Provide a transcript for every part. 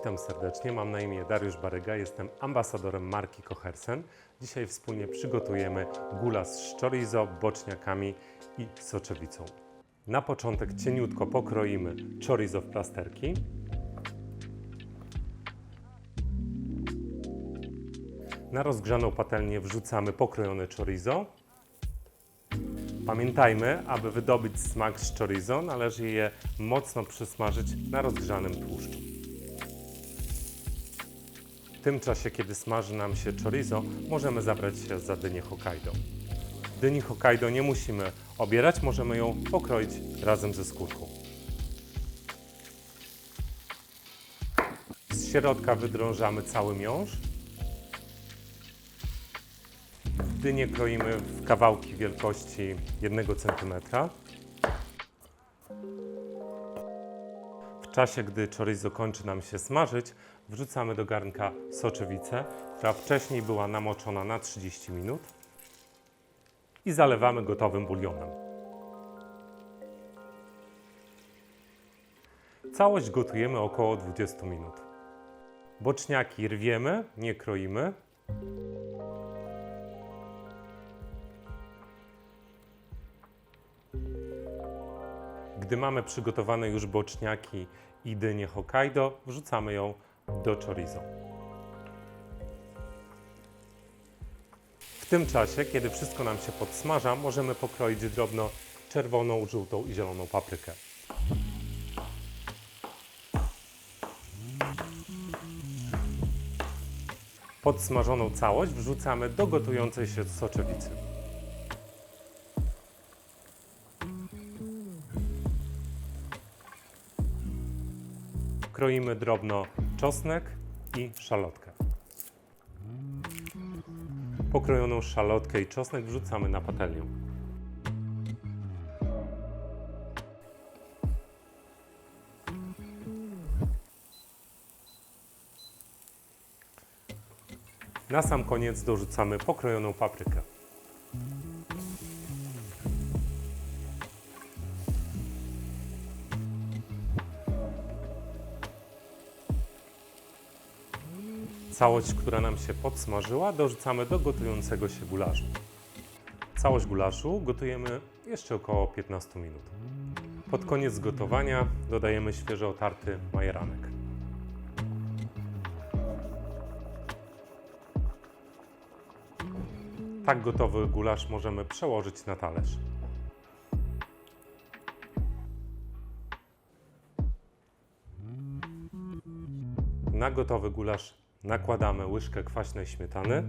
Witam serdecznie, mam na imię Dariusz Baryga, jestem ambasadorem marki Kochersen. Dzisiaj wspólnie przygotujemy gulasz z chorizo, boczniakami i soczewicą. Na początek cieniutko pokroimy chorizo w plasterki. Na rozgrzaną patelnię wrzucamy pokrojone chorizo. Pamiętajmy, aby wydobyć smak z chorizo, należy je mocno przysmażyć na rozgrzanym tłuszczu. W tym czasie, kiedy smaży nam się chorizo, możemy zabrać się za dynię Hokkaido. Dyni Hokkaido nie musimy obierać, możemy ją pokroić razem ze skórką. Z środka wydrążamy cały miąższ. Dynię kroimy w kawałki wielkości 1 cm. Czasie, gdy chorizo kończy nam się smażyć, wrzucamy do garnka soczewicę, która wcześniej była namoczona na 30 minut i zalewamy gotowym bulionem. Całość gotujemy około 20 minut. Boczniaki rwiemy, nie kroimy. Gdy mamy przygotowane już boczniaki i dynię Hokkaido, wrzucamy ją do chorizo. W tym czasie, kiedy wszystko nam się podsmaża, możemy pokroić drobno czerwoną, żółtą i zieloną paprykę. Podsmażoną całość wrzucamy do gotującej się soczewicy. Kroimy drobno czosnek i szalotkę. Pokrojoną szalotkę i czosnek wrzucamy na patelnię. Na sam koniec dorzucamy pokrojoną paprykę. Całość, która nam się podsmażyła, dorzucamy do gotującego się gulaszu. Całość gulaszu gotujemy jeszcze około 15 minut. Pod koniec gotowania dodajemy świeżo otarty majeranek. Tak gotowy gulasz możemy przełożyć na talerz. Na gotowy gulasz nakładamy łyżkę kwaśnej śmietany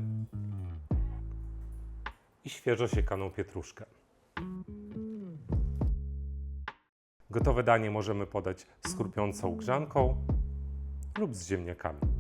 i świeżo siekaną pietruszkę. Gotowe danie możemy podać z chrupiącą grzanką lub z ziemniakami.